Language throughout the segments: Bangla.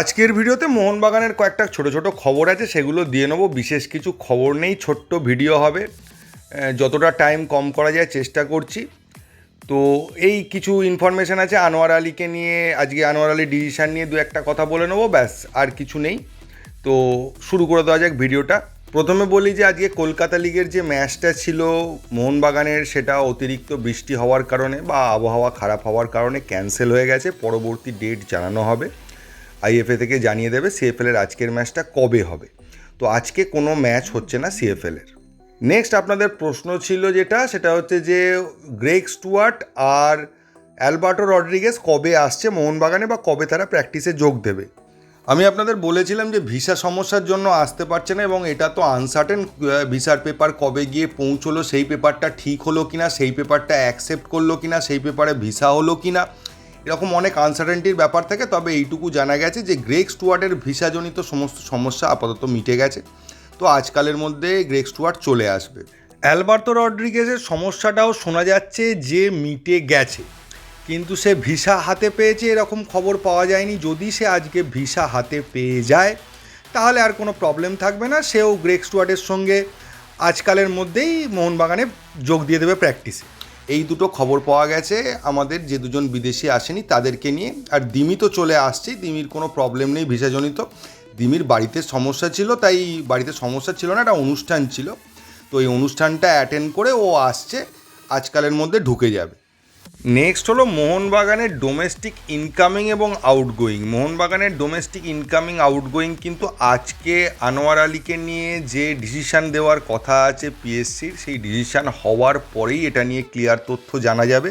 আজকের ভিডিওতে মোহনবাগানের কয়েকটা ছোট ছোট খবর আছে, সেগুলো দিয়ে নেব। বিশেষ কিছু খবর নেই, ছোট্ট ভিডিও হবে। যতটা টাইম কম করা যায় চেষ্টা করছি। তো এই কিছু ইনফরমেশান আছে আনোয়ার আলীকে নিয়ে। আজকে আনোয়ার আলী ডিসিশান নিয়ে দু একটা কথা বলে নেব, ব্যাস, আর কিছু নেই। তো শুরু করে দেওয়া যাক ভিডিওটা। প্রথমে বলি যে, আজকে কলকাতা লিগের যে ম্যাচটা ছিল মোহনবাগানের, সেটা অতিরিক্ত বৃষ্টি হওয়ার কারণে বা আবহাওয়া খারাপ হওয়ার কারণে ক্যান্সেল হয়ে গেছে। পরবর্তী ডেট জানানো হবে। আইএফএ থেকে জানিয়ে দেবে সিএফএল এর আজকের ম্যাচটা কবে হবে। তো আজকে কোনো ম্যাচ হচ্ছে না সিএফএল এর। নেক্সট আপনাদের প্রশ্ন ছিল যেটা, সেটা হচ্ছে যে গ্রেগ স্টুয়ার্ট আর অ্যালবার্টো রড্রিগেস কবে আসছে মোহনবাগানে বা কবে তারা প্র্যাকটিসে যোগ দেবে? আমি আপনাদের বলেছিলাম যে ভিসা সমস্যার জন্য আসতে পারছে না এবং এটা তো আনসার্টেন ভিসার পেপার কবে গিয়ে পৌঁছলো, সেই পেপারটা ঠিক হলো কিনা, সেই পেপারটা অ্যাকসেপ্ট করল কিনা, সেই পেপারে ভিসা হলো কিনা। এরকম অনেক আনসার্টেনটির ব্যাপার থাকে, তবে এইটুকু জানা গেছে যে গ্রেগ স্টুয়ার্টের ভিসাজনিত সমস্ত সমস্যা আপাতত মিটে গেছে। তো আজকালের মধ্যে গ্রেগ স্টুয়ার্ট চলে আসবে। অ্যালবার্তো রড্রিগেজের সমস্যাটাও শোনা যাচ্ছে যে মিটে গেছে। কিন্তু সে ভিসা হাতে পেয়েছে এরকম খবর পাওয়া যায়নি। যদি সে আজকে ভিসা হাতে পেয়ে যায়, তাহলে আর কোনো প্রবলেম থাকবে না। সেও গ্রেগ স্টুয়ার্টের সঙ্গে আজকালের মধ্যেই মোহনবাগানে যোগ দিয়ে দেবে প্র্যাকটিসে এই দুটো খবর পাওয়া গেছে। আমাদের যে দুজন বিদেশি আসেনি, তাদেরকে নিয়ে। আর দিমি তো চলে আসছে। দিমির কোনো প্রবলেম নেই, ভিসাজনিত। দিমির বাড়িতে সমস্যা ছিল, তাই বাড়িতে সমস্যা ছিল না, একটা অনুষ্ঠান ছিল। তো এই অনুষ্ঠানটা অ্যাটেন্ড করে ও আসছে। আজকালের মধ্যে ঢুকে যাবে। নেক্সট হলো মোহনবাগানের ডোমেস্টিক ইনকামিং এবং আউটগোয়িং মোহনবাগানের ডোমেস্টিক ইনকামিং আউটগোয়িং কিন্তু আজকে আনোয়ার আলীকে নিয়ে যে ডিসিশান দেওয়ার কথা আছে পিএসসির সেই ডিসিশান হওয়ার পরেই এটা নিয়ে ক্লিয়ার তথ্য জানা যাবে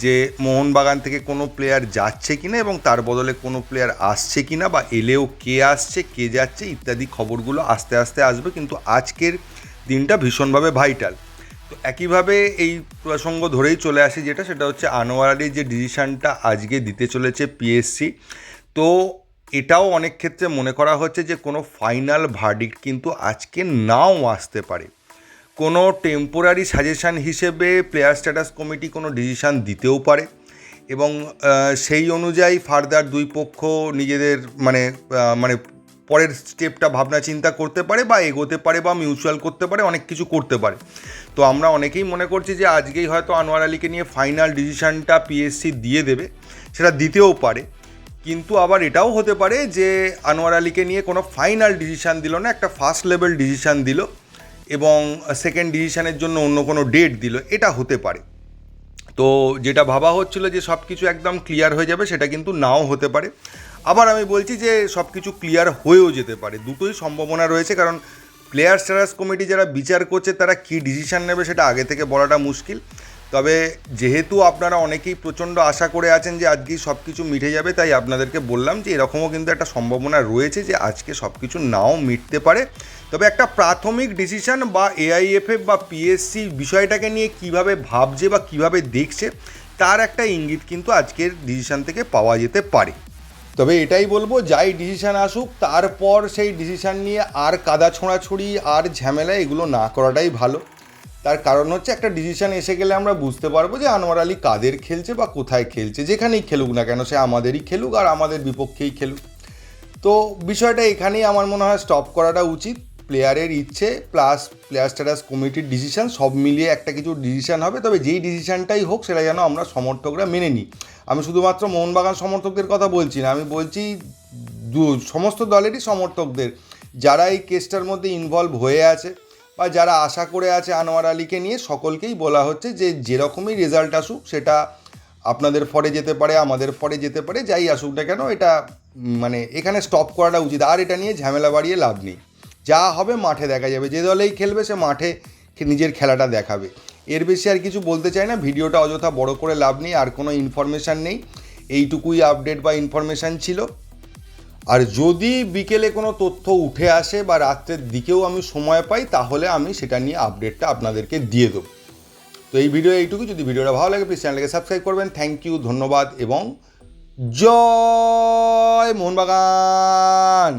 যে মোহনবাগান থেকে কোনো প্লেয়ার যাচ্ছে কিনা এবং তার বদলে কোনো প্লেয়ার আসছে কিনা বা এলেও কে আসছে, কে যাচ্ছে ইত্যাদি খবরগুলো আস্তে আস্তে আসবে। কিন্তু আজকের দিনটা ভীষণভাবে ভাইটাল তো একইভাবে এই প্রসঙ্গ ধরেই চলে আসি যেটা, সেটা হচ্ছে আনোয়ার আলীর যে ডিসিশানটা আজকে দিতে চলেছে পিএসসি তো এটাও অনেক ক্ষেত্রে মনে করা হচ্ছে যে কোনো ফাইনাল ভার্ডিক্ট কিন্তু আজকে নাও আসতে পারে। কোনো টেম্পোরারি সাজেশান হিসেবে প্লেয়ার স্ট্যাটাস কমিটি কোনো ডিসিশান দিতেও পারে এবং সেই অনুযায়ী ফার্দার দুই পক্ষ নিজেদের মানে মানে পরের স্টেপটা ভাবনা চিন্তা করতে পারে বা এগোতে পারে বা মিউচুয়াল করতে পারে, অনেক কিছু করতে পারে। তো আমরা অনেকেই মনে করছি যে আজকেই হয়তো আনোয়ার আলীকে নিয়ে ফাইনাল ডিসিশানটা পিএসসি দিয়ে দেবে, সেটা দিতেও পারে। কিন্তু আবার এটাও হতে পারে যে আনোয়ার আলীকে নিয়ে কোনো ফাইনাল ডিসিশান দিল না, একটা ফার্স্ট লেভেল ডিসিশান দিল এবং সেকেন্ড ডিসিশানের জন্য অন্য কোনো ডেট দিল, এটা হতে পারে। তো যেটা ভাবা হচ্ছিল যে সব কিছু একদম ক্লিয়ার হয়ে যাবে, সেটা কিন্তু নাও হতে পারে। আবার আমি বলছি যে সব কিছু ক্লিয়ার হয়েও যেতে পারে। দুটোই সম্ভাবনা রয়েছে, কারণ প্লেয়ার স্ট্যাটাস কমিটি যারা বিচার করছে, তারা কী ডিসিশান নেবে সেটা আগে থেকে বলাটা মুশকিল। তবে যেহেতু আপনারা অনেকেই প্রচণ্ড আশা করে আছেন যে আজকেই সব কিছু মিটে যাবে, তাই আপনাদেরকে বললাম যে এরকমও কিন্তু একটা সম্ভাবনা রয়েছে যে আজকে সব কিছু নাও মিটতে পারে। তবে একটা প্রাথমিক ডিসিশন বা এআইএফএফ বা পিএসসি বিষয়টাকে নিয়ে কীভাবে ভাবছে বা কীভাবে দেখছে, তার একটা ইঙ্গিত কিন্তু আজকের ডিসিশন থেকে পাওয়া যেতে পারে। তবে এটাই বলব, যাই ডিসিশান আসুক, তারপর সেই ডিসিশান নিয়ে আর কাদা ছোঁড়াছুড়ি, আর ঝামেলা এগুলো না করাটাই ভালো। তার কারণ হচ্ছে একটা ডিসিশান এসে গেলে আমরা বুঝতে পারব যে আনোয়ার আলী কাদের খেলছে বা কোথায় খেলছে। যেখানেই খেলুক না কেন, সে আমাদেরই খেলুক আর আমাদের বিপক্ষেই খেলুক। তো বিষয়টা এখানেই আমার মনে হয় স্টপ করাটা উচিত। প্লেয়ারের ইচ্ছে প্লাস প্লেয়ার স্ট্যাটাস কমিটির ডিসিশন সব মিলিয়ে একটা কিছু ডিসিশন হবে। তবে যেই ডিসিশনটাই হোক, সেটা যেন আমরা সমর্থকরা মেনে নিই। আমি শুধুমাত্র মোহনবাগান সমর্থকদের কথা বলছি না, আমি বলছি সমস্ত দলেরই সমর্থকদের। যারা এই কেসটার মধ্যে ইনভলভ হয়ে আছে বা যারা আশা করে আছে আনোয়ার আলীকে নিয়ে, সকলকেই বলা হচ্ছে যে যেরকমই রেজাল্ট আসুক, সেটা আপনাদের ফরে যেতে পারে, আমাদের ফরে যেতে পারে, যাই আসুক না কেন, এটা মানে এখানে স্টপ করাটা উচিত। আর এটা নিয়ে ঝামেলা বাড়িয়ে লাভ নেই। যা হবে মাঠে দেখা যাবে। যে দলেই খেলবে, সে মাঠে নিজের খেলাটা দেখাবে। এর বেশি আর কিছু বলতে চাই না। ভিডিওটা অযথা বড় করে লাভ নেই, আর কোনো ইনফরমেশান নেই। এইটুকুই আপডেট বা ইনফরমেশান ছিল। আর যদি বিকেলে কোনো তথ্য উঠে আসে বা রাত্রের দিকেও আমি সময় পাই, তাহলে আমি সেটা নিয়ে আপডেটটা আপনাদেরকে দিয়ে দেবো। তো এই ভিডিও এইটুকু যদি ভিডিওটা ভালো লাগে প্লিজ চ্যানেলকে সাবস্ক্রাইব করবেন। থ্যাংক ইউ ধন্যবাদ এবং জয় মোহনবাগান!